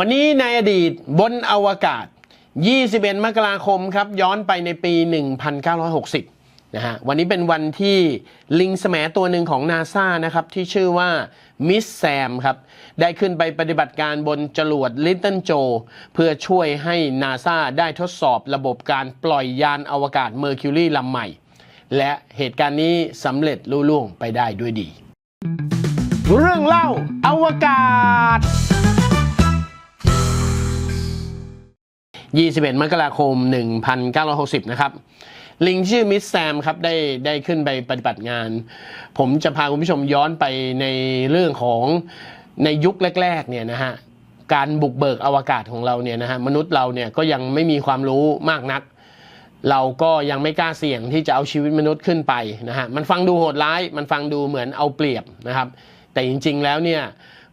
วันนี้ในอดีตบนอวกาศ 21 มกราคมครับ ย้อนไปในปี 1960 นะฮะ วันนี้เป็นวันที่ลิงแสมตัวหนึ่งของนาซานะครับ ที่ชื่อว่ามิสแซมครับ ได้ขึ้นไปปฏิบัติการบนจรวด Little Joe เพื่อช่วยให้นาซาได้ทดสอบระบบการปล่อยยานอวกาศ Mercury ลำใหม่ และเหตุการณ์นี้สำเร็จลุล่วงไปได้ด้วยดี เรื่องเล่าอวกาศ 21 มกราคม 1960 นะครับ ลิงชื่อมิสแซมครับได้ได้ขึ้นไปปฏิบัติงาน ผมจะพาคุณผู้ชมย้อนไปในเรื่องของในยุคแรกๆเนี่ยนะฮะการบุกเบิกอวกาศของเราเนี่ยนะฮะมนุษย์เราเนี่ยก็ยังไม่มีความรู้มากนัก เราก็ยังไม่กล้าเสี่ยงที่จะเอาชีวิตมนุษย์ขึ้นไปนะฮะมันฟังดูโหดร้าย มันฟังดูเหมือนเอาเปรียบนะครับ แต่จริงๆแล้วเนี่ย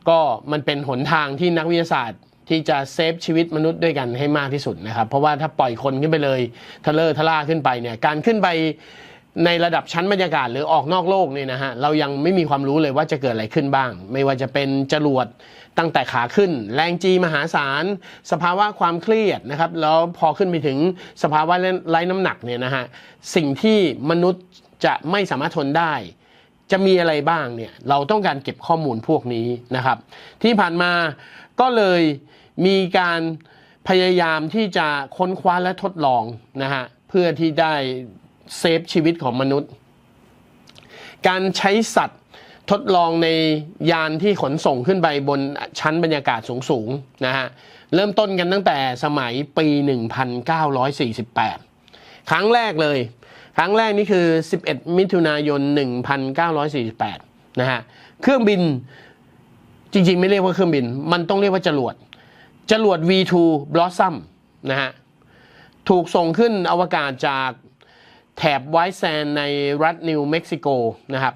ก็มันเป็นหนทางที่นักวิทยาศาสตร์ ที่จะเซฟชีวิตมนุษย์ด้วยกันให้มากที่สุดนะครับ เพราะว่าถ้าปล่อยคนขึ้นไปเลยทะเลอร์ทะล่าขึ้นไปเนี่ยการขึ้นไปในระดับชั้นบรรยากาศหรือออกนอกโลกเนี่ยนะฮะเรายังไม่มีความรู้เลยว่าจะเกิดอะไรขึ้นบ้าง ไม่ว่าจะเป็นจรวดตั้งแต่ขาขึ้น แรงจีมหาศาล สภาวะความเครียดนะครับแล้วพอขึ้นไปถึงสภาวะไร้น้ำหนักเนี่ยนะฮะสิ่งที่มนุษย์จะไม่สามารถทนได้ จะมีอะไรบ้างเนี่ยเราต้องการเก็บข้อมูลพวกนี้นะครับ ที่ผ่านมาก็เลย มีการพยายามที่จะค้นคว้าและทดลองนะฮะเพื่อที่ได้เซฟชีวิตของมนุษย์ การใช้สัตว์ทดลองในยานที่ขนส่งขึ้นไปบนชั้นบรรยากาศสูงๆนะฮะเริ่มต้นกันตั้งแต่สมัยปี 1948 ครั้งแรกเลย ครั้งแรกนี่คือ 11 มิถุนายน 1948 นะฮะเครื่องบินจริงๆ ไม่เรียกว่าเครื่องบิน มันต้องเรียกว่าจรวด จรวด V2 Blossom นะฮะ ถูกส่งขึ้นอวกาศจากแถบไวท์แซนในรัฐนิวเม็กซิโกนะครับ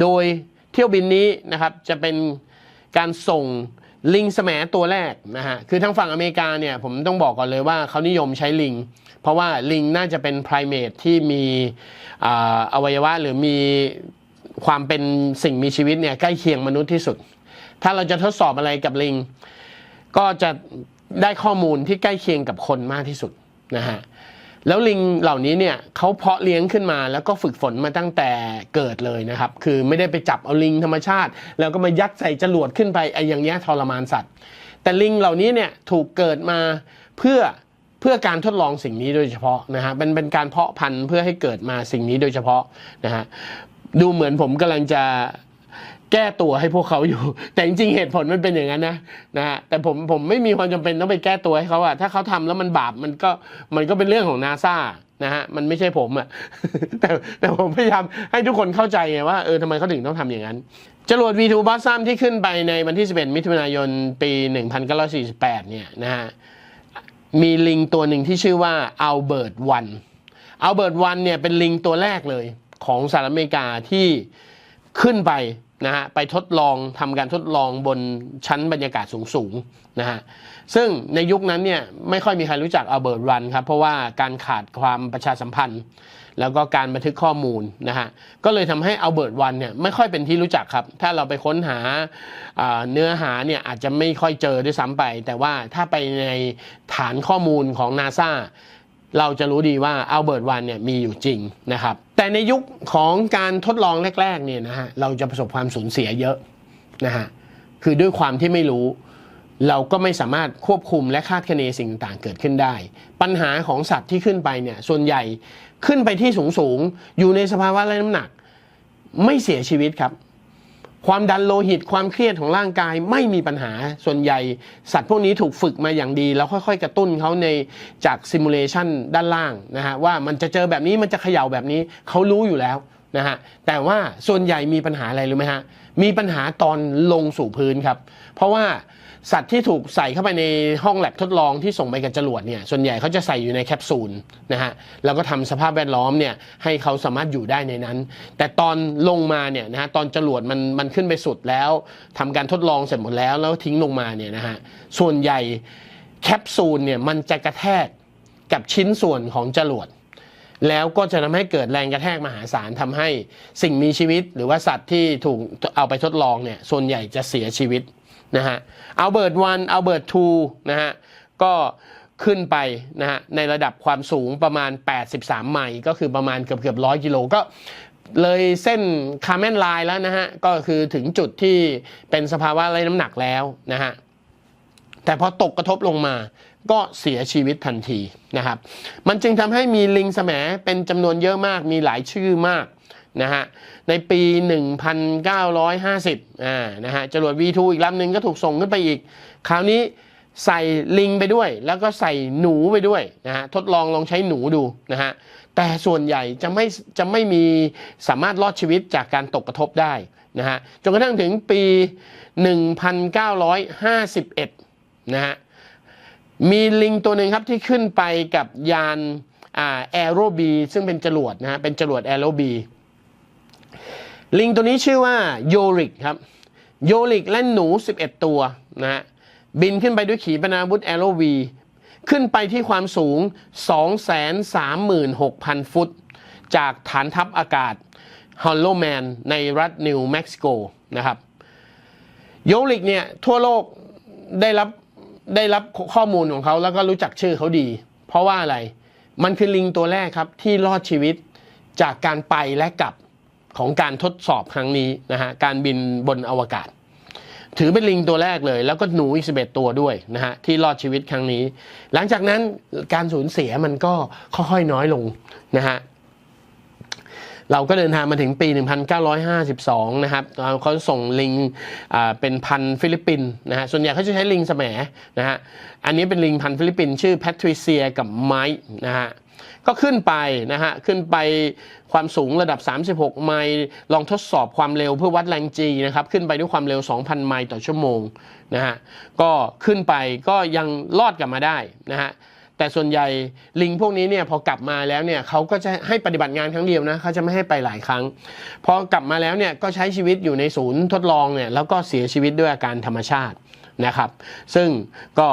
โดยเที่ยวบินนี้นะครับจะเป็นการส่งลิงแสมตัวแรกนะฮะ คือทางฝั่งอเมริกาเนี่ยผมต้องบอกก่อนเลยว่าเขานิยมใช้ลิง เพราะว่าลิงน่าจะเป็นไพรเมทที่มีออวัยวะหรือมีความเป็นสิ่งมีชีวิตเนี่ยใกล้เคียงมนุษย์ที่สุด ถ้าเราจะทดสอบอะไรกับลิง ก็จะได้ข้อมูลที่ใกล้เคียงกับคนมากที่สุดนะฮะแล้วลิงเหล่านี้เนี่ยเขาเพาะเลี้ยงขึ้นมาแล้วก็ฝึกฝนมาตั้งแต่เกิดเลยนะครับ คือไม่ได้ไปจับเอาลิงธรรมชาติ แล้วก็มายัดใส่จรวดขึ้นไปไอ้อย่างเงี้ยทรมานสัตว์ แต่ลิงเหล่านี้เนี่ยถูกเกิดมาเพื่อเพื่อการทดลองสิ่งนี้โดยเฉพาะนะฮะเป็นเป็นการเพาะพันธุ์เพื่อให้เกิดมาสิ่งนี้โดยเฉพาะนะฮะดูเหมือนผมกำลังจะ แก้ตัวให้พวกเขาอยู่ แต่จริงๆเหตุผลมันเป็นอย่างนั้นนะนะฮะแต่ผมผมไม่มีความจำเป็นต้องไปแก้ตัวให้เขาอะถ้าเขาทำแล้วมันบาปมันก็มันก็เป็นเรื่องของนาซานะฮะมันไม่ใช่ผมอะแต่แต่ผมพยายามให้ทุกคนเข้าใจไงว่าเออทำไมเขาถึงต้องทำอย่างนั้นจรวด V2 b o s s a m ที่ขึ้นไปในวันที่ 11 มิถุนายน ปี 1948 เนี่ยนะฮะมีลิงตัวหนึ่งที่ชื่อว่าอัลเบิร์ตวันอัลเบิร์ตวันเนี่ยเป็นลิงตัวแรกเลยของสหรัฐอเมริกาที่ขึ้นไป นะฮะไปทดลองทำการทดลองบนชั้นบรรยากาศสูงๆนะฮะซึ่งในยุคนั้นเนี่ยไม่ค่อยมีใครรู้จักอัลเบิร์ตวันครับเพราะว่าการขาดความประชาสัมพันธ์ แล้วก็การบันทึกข้อมูลนะฮะก็เลยทำให้อัลเบิร์ตวันเนี่ยไม่ค่อยเป็นที่รู้จักครับ ถ้าเราไปค้นหาอ่าเนื้อหาเนี่ยอาจจะไม่ค่อยเจอด้วยซ้ำไป แต่ว่าถ้าไปในฐานข้อมูลของนาซา เราจะรู้ดีว่าอัลเบิร์ตวันเนี่ยมีอยู่จริงนะครับ แต่ในยุคของการทดลองแรกๆเนี่ยนะฮะเราจะประสบความสูญเสียเยอะนะฮะคือด้วยความที่ไม่รู้ เราก็ไม่สามารถควบคุมและคาดคะเนสิ่งต่างๆเกิดขึ้นได้ ปัญหาของสัตว์ที่ขึ้นไปเนี่ยส่วนใหญ่ขึ้นไปที่สูงๆอยู่ในสภาวะไร้น้ำหนัก ไม่เสียชีวิตครับ ความดันโลหิตความเครียดของร่างกายไม่มีปัญหาส่วนใหญ่ สัตว์พวกนี้ถูกฝึกมาอย่างดี แล้วค่อยๆ กระตุ้นเขาในจากซิมูเลชันด้านล่างนะฮะว่ามันจะเจอแบบนี้มันจะเขย่าแบบนี้เขารู้อยู่แล้วนะฮะแต่ว่าส่วนใหญ่มีปัญหาอะไรรู้ไหมฮะมีปัญหาตอนลงสู่พื้นครับ เพราะว่า สัตว์ที่ถูกใส่เข้าไปในห้องแลบทดลองที่ส่งไปกับจรวดเนี่ยส่วนใหญ่เขาจะใส่อยู่ในแคปซูลนะฮะแล้วก็ทำสภาพแวดล้อมเนี่ยให้เขาสามารถอยู่ได้ในนั้น แต่ตอนลงมาเนี่ยนะฮะตอนจรวดมันมันขึ้นไปสุดแล้วทำการทดลองเสร็จหมดแล้วแล้วทิ้งลงมาเนี่ยนะฮะส่วนใหญ่แคปซูลเนี่ยมันจะกระแทกกับชิ้นส่วนของจรวดแล้วก็จะทำให้เกิดแรงกระแทกมหาศาลทำให้สิ่งมีชีวิต หรือว่าสัตว์ที่ถูกเอาไปทดลองเนี่ยส่วนใหญ่จะเสียชีวิต นะฮะอัลเบิร์ตวันอัลเบิร์ตทูนะฮะก็ขึ้นไปนะฮะในระดับความสูงประมาณ 83 ไมล์ก็คือประมาณเกือบเกือบร้อยกิโลก็เลยเส้นคาร์เมนไลน์แล้วนะฮะ ก็คือถึงจุดที่เป็นสภาวะไร้น้ำหนักแล้วนะฮะ แต่พอตกกระทบลงมาก็เสียชีวิตทันทีนะครับ มันจึงทำให้มีลิงแสมเป็นจำนวนเยอะมากมีหลายชื่อมาก นะฮะในปี 1950อ่านะฮะจรวด V2 อีกลำหนึ่งก็ถูกส่งขึ้นไปอีก คราวนี้ใส่ลิงไปด้วย แล้วก็ใส่หนูไปด้วยนะฮะทดลองลองใช้หนูดูนะฮะแต่ส่วนใหญ่จะไม่จะไม่มีสามารถรอดชีวิตจากการตกกระทบได้นะฮะจนกระทั่งถึงปี 1951นะฮะมีลิงตัวหนึ่งครับที่ขึ้นไปกับยานแอโรบีซึ่งเป็นจรวดนะฮะเป็นจรวดแอโรบี ลิงตัวนี้ชื่อว่าโยริกครับ โยริกและหนู 11 ตัวนะฮะบินขึ้นไปด้วยขีปนาวุธแอโรวีขึ้นไปที่ความสูง 236,000 ฟุต จากฐานทัพอากาศฮอลโลแมนในรัฐนิวเม็กซิโกนะครับโยลิกเนี่ยทั่วโลกได้รับได้รับข้อมูลของเขาแล้วก็รู้จักชื่อเขาดี เพราะว่าอะไร มันคือลิงตัวแรกครับที่รอดชีวิตจากการไปและกลับ ของการทดสอบครั้งนี้นะฮะการบินบนอวกาศ ถือเป็นลิงตัวแรกเลย แล้วก็หนูอีกสิบเอ็ดตัวด้วยนะฮะที่รอดชีวิตครั้งนี้ หลังจากนั้นการสูญเสียมันก็ค่อยๆน้อยลงนะฮะ เราก็เดินทางมาถึงปี 1952 นะครับเขาส่งลิงเป็นพันฟิลิปปินส์นะฮะส่วนใหญ่เขาจะใช้ลิงแสมนะฮะอันนี้เป็นลิงพันฟิลิปปินส์ชื่อแพทริเซียกับไมค์นะฮะก็ขึ้นไปนะฮะขึ้นไปความสูงระดับ 36 ไมล์ลองทดสอบความเร็วเพื่อวัดแรงจีนะครับ ขึ้นไปด้วยความเร็ว 2,000 ไมล์ต่อชั่วโมงนะฮะก็ขึ้นไปก็ยังรอดกลับมาได้นะฮะ แต่ส่วนใหญ่ลิงพวกนี้เนี่ยพอกลับมาแล้วเนี่ยเขาก็จะให้ปฏิบัติงานครั้งเดียวนะเขาจะไม่ให้ไปหลายครั้ง พอกลับมาแล้วเนี่ยก็ใช้ชีวิตอยู่ในศูนย์ทดลองเนี่ยแล้วก็เสียชีวิตด้วยอาการธรรมชาตินะครับ ซึ่งก็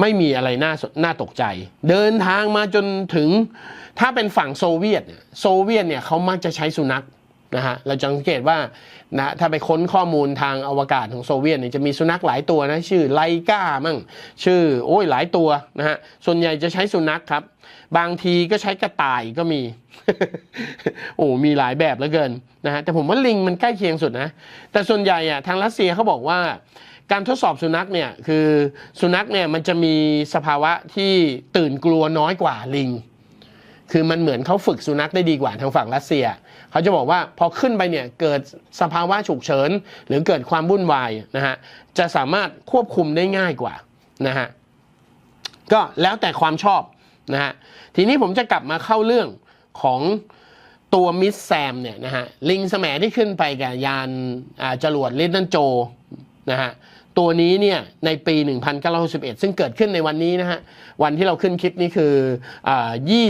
ไม่มีอะไรน่าสน่าตกใจ เดินทางมาจนถึงถ้าเป็นฝั่งโซเวียตโซเวียตเนี่ยเขามักจะใช้สุนัข นะฮะเราจะสังเกตว่านะถ้าไปค้นข้อมูลทางอวกาศของโซเวียตเนี่ยจะมีสุนัขหลายตัวนะชื่อไลกามั่งชื่อโอ้ยหลายตัวนะฮะส่วนใหญ่จะใช้สุนัขครับ บางทีก็ใช้กระต่ายก็มี โอ้มีหลายแบบเหลือเกินนะฮะแต่ผมว่าลิงมันใกล้เคียงสุดนะ แต่ส่วนใหญ่อะทางรัสเซียเขาบอกว่าการทดสอบสุนัขเนี่ยคือสุนัขเนี่ยมันจะมีสภาวะที่ตื่นกลัวน้อยกว่าลิง คือมันเหมือนเขาฝึกสุนัขได้ดีกว่าทางฝั่งรัสเซีย เขาจะบอกว่าพอขึ้นไปเนี่ยเกิดสภาวะฉุกเฉิน หรือเกิดความวุ่นวายนะฮะจะสามารถควบคุมได้ง่ายกว่านะฮะก็แล้วแต่ความชอบนะฮะทีนี้ผมจะกลับมาเข้าเรื่องของตัวมิสแซมเนี่ยนะฮะลิงแสมที่ขึ้นไปกับยานจรวดลิตเติ้ลโจนะฮะ ตัวนี้เนี่ยในปี 1961 ซึ่งเกิดขึ้นในวันนี้นะฮะ วันที่เราขึ้นคลิปนี้คืออ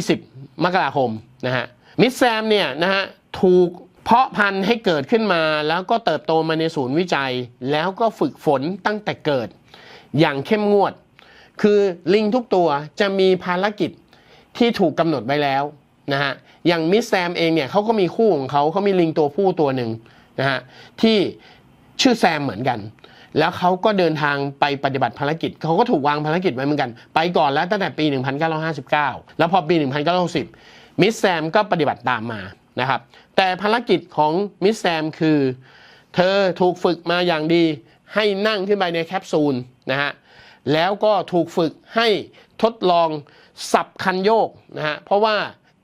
20 มกราคมนะฮะ มิสแซมเนี่ยนะฮะถูกเพาะพันธุ์ให้เกิดขึ้นมาแล้วก็เติบโตมาในศูนย์วิจัย แล้วก็ฝึกฝนตั้งแต่เกิด อย่างเข้มงวด คือลิงทุกตัวจะมีภารกิจที่ถูกกำหนดไว้แล้วนะฮะอย่างมิสแซมเองเนี่ยเขาก็มีคู่ของเขาเขามีลิงตัวผู้ตัวหนึ่งนะฮะที่ชื่อแซมเหมือนกัน แล้วเขาก็เดินทางไปปฏิบัติภารกิจเขาก็ถูกวางภารกิจไว้เหมือนกัน ไปก่อนแล้วตั้งแต่ปี 1959 แล้วพอปี 1960 มิสแซมก็ปฏิบัติตามมานะครับ แต่ภารกิจของมิสแซมคือ เธอถูกฝึกมาอย่างดี ให้นั่งขึ้นไปในแคปซูลนะฮะแล้วก็ถูกฝึกให้ทดลองสับคันโยกนะฮะเพราะว่า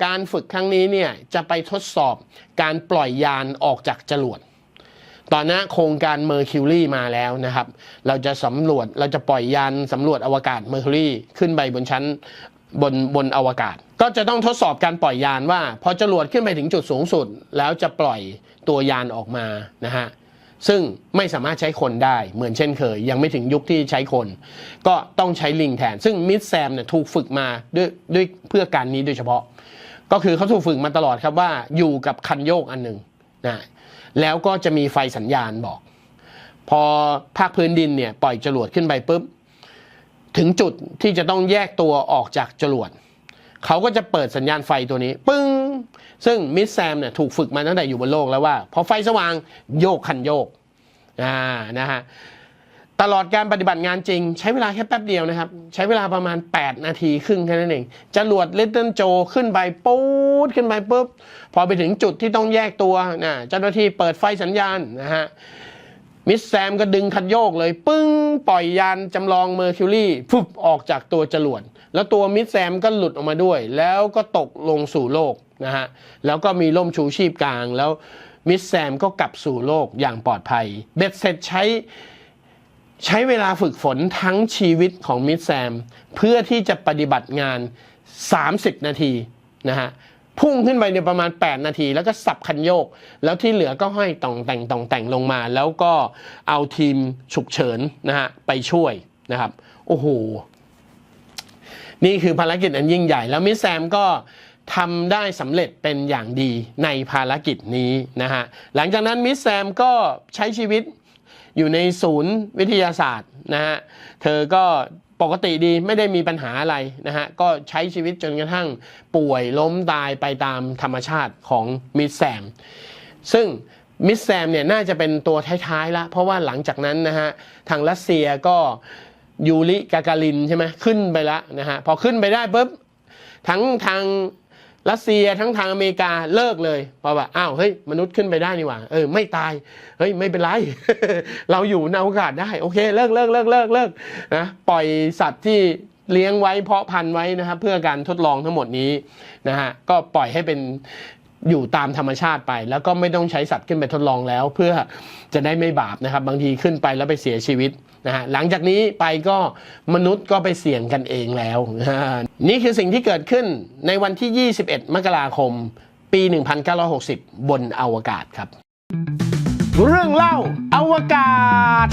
การฝึกครั้งนี้เนี่ยจะไปทดสอบการปล่อยยานออกจากจรวด ตอนนี้โครงการเมอร์คิวรีมาแล้วนะครับ เราจะสำรวจเราจะปล่อยยานสำรวจอวกาศเมอร์คิวรีขึ้นไปบนชั้นบนบนอวกาศ ก็จะต้องทดสอบการปล่อยยานว่า พอจรวดขึ้นไปถึงจุดสูงสุด แล้วจะปล่อยตัวยานออกมานะฮะซึ่งไม่สามารถใช้คนได้เหมือนเช่นเคย ยังไม่ถึงยุคที่ใช้คน ก็ต้องใช้ลิงแทน ซึ่งมิดแซมเนี่ยถูกฝึกมาด้วยด้วยเพื่อการนี้โดยเฉพาะ ก็คือเขาถูกฝึกมาตลอดครับว่าอยู่กับคันโยกอันหนึ่งนะ แล้วก็จะมีไฟสัญญาณบอก พอภาคพื้นดินเนี่ยปล่อยจรวดขึ้นไปปุ๊บ ถึงจุดที่จะต้องแยกตัวออกจากจรวดเขาก็จะเปิดสัญญาณไฟตัวนี้ ปึ้ง ซึ่งมิสแซมเนี่ยถูกฝึกมาตั้งแต่อยู่บนโลกแล้วว่า พอไฟสว่างโยกคันโยกอ่านะฮะ ตลอดการปฏิบัติงานจริง ใช้เวลาแค่แป๊บเดียวนะครับ ใช้เวลาประมาณ 8 นาทีครึ่งแค่นั้นเองจรวด Little Joe ขึ้นไปปูดขึ้นไปปุ๊บพอไปถึงจุดที่ต้องแยกตัวนะเจ้าหน้าที่เปิดไฟสัญญาณนะฮะมิสแซมก็ดึงคันโยกเลยปึ้งปล่อยยานจำลองเมอร์คิวรี่ฟุบออกจากตัวจรวดแล้วตัวมิสแซมก็หลุดออกมาด้วย แล้วก็ตกลงสู่โลกนะฮะแล้วก็มีล่มชูชีพกลาง แล้วมิสแซมก็กลับสู่โลกอย่างปลอดภัย เบ็ดเสร็จใช้ ใช้เวลาฝึกฝนทั้งชีวิตของมิสแซม เพื่อที่จะปฏิบัติงาน 30 นาทีนะฮะพุ่งขึ้นไปในประมาณ 8 นาที แล้วก็สับคันโยก แล้วที่เหลือก็ห้อยต่องแต่งต่องแต่งลงมา แล้วก็เอาทีมฉุกเฉินนะฮะไปช่วยนะครับ โอ้โห นี่คือภารกิจอันยิ่งใหญ่ แล้วมิสแซมก็ทำได้สำเร็จเป็นอย่างดีในภารกิจนี้นะฮะหลังจากนั้นมิสแซมก็ใช้ชีวิต อยู่ในศูนย์วิทยาศาสตร์นะฮะเธอก็ปกติดีไม่ได้มีปัญหาอะไรนะฮะก็ใช้ชีวิตจนกระทั่งป่วยล้มตายไปตามธรรมชาติของมิสแซม ซึ่งมิสแซมเนี่ยน่าจะเป็นตัวท้ายๆละเพราะว่าหลังจากนั้นนะฮะทางรัสเซียก็ยูริกาการินใช่ไหมขึ้นไปแล้วนะฮะพอขึ้นไปได้ปุ๊บทั้งทาง รัสเซียทั้งทางอเมริกาเลิกเลยเพราะว่าอ้าวเฮ้ยมนุษย์ขึ้นไปได้นี่หว่าเออไม่ตายเฮ้ยไม่เป็นไร เราอยู่ในอวกาศได้โอเคเลิกเลิกเลิกเลิกเลิกนะปล่อยสัตว์ที่เลี้ยงไว้เพาะพันธุ์ไว้นะครับเพื่อการทดลองทั้งหมดนี้นะฮะก็ปล่อยให้เป็น อยู่ตามธรรมชาติไป แล้วก็ไม่ต้องใช้สัตว์ขึ้นไปทดลองแล้ว เพื่อจะได้ไม่บาปนะครับ บางทีขึ้นไปแล้วไปเสียชีวิตนะฮะหลังจากนี้ไปก็มนุษย์ก็ไปเสี่ยงกันเองแล้ว นี่คือสิ่งที่เกิดขึ้นในวันที่ 21 มกราคม ปี 1960 บนอวกาศครับ เรื่องเล่าอวกาศ